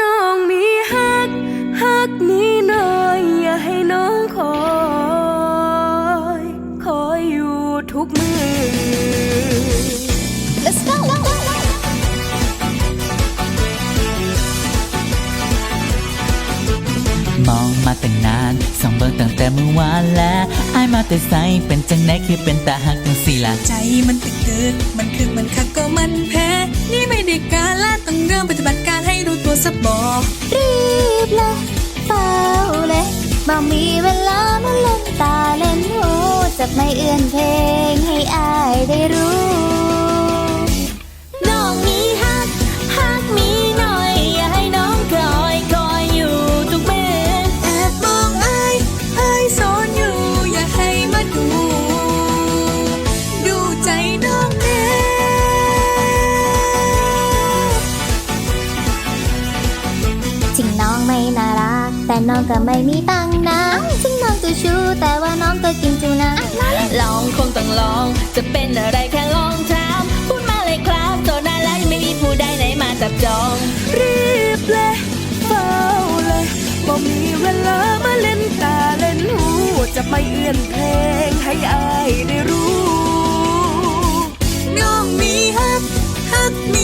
น้องมีฮักฮักนี้ องมาตั้งนานส่องเบิ่งตั้งแต่เมื่อวานแล้วอายมาแต่ใสเป็นจังไหนคือเป็นตาหักจังสี่ล่ะใจมันตึกตึกมันคึกมันคักก็มันแพ้ นี่ไม่ได้การละต้องเริ่มปฏิบัติการให้รู้ตัวสักบอรีบเลยเฝ้าเลยบ่มีเวลามาเล่นตาเล่นหูจะไม่เอื้อนเพลง แต่น้องก็ไม่มีตังค์นะถึงน้องตัวชู้แต่ว่าน้องก็กินจูนะลองคงต้องลอง จะเป็นอะไรแค่ลองถามพูดมาเลยครับโตนานแล้วยังไม่มีผู้ใดไหนมาจับจอง รีบเลยเฝ้าเลยบ่มีเวลามาเล่นตาเล่นหูจะไม่เอื้อนเพลงให้อายได้รู้ น้องมีฮักฮักมี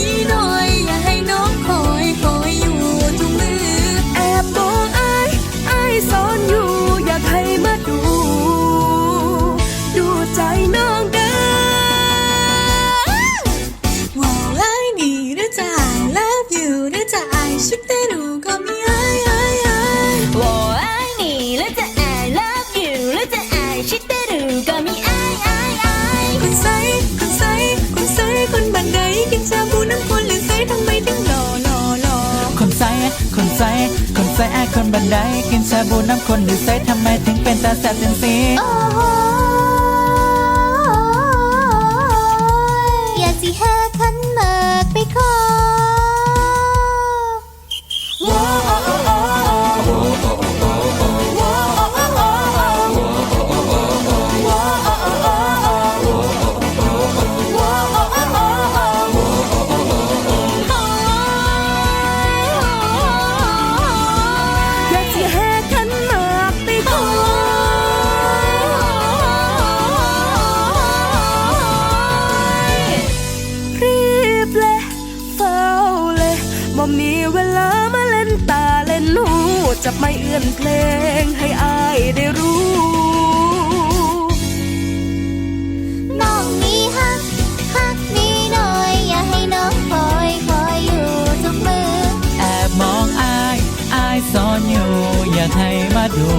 ใสคนใสคนใสอคนบันไดกินชาบูน้ำคนหรือใสทำไมถึงเป็นตาแสบจังสี ไม่เอื้อนเพลงให้อายได้รู้น้องมีฮักฮักมีหน่อย อย่าให้น้องคอยคอยอยู่ทุกมือ แอบมองอายอายสอนอยู่ อยากให้มาดู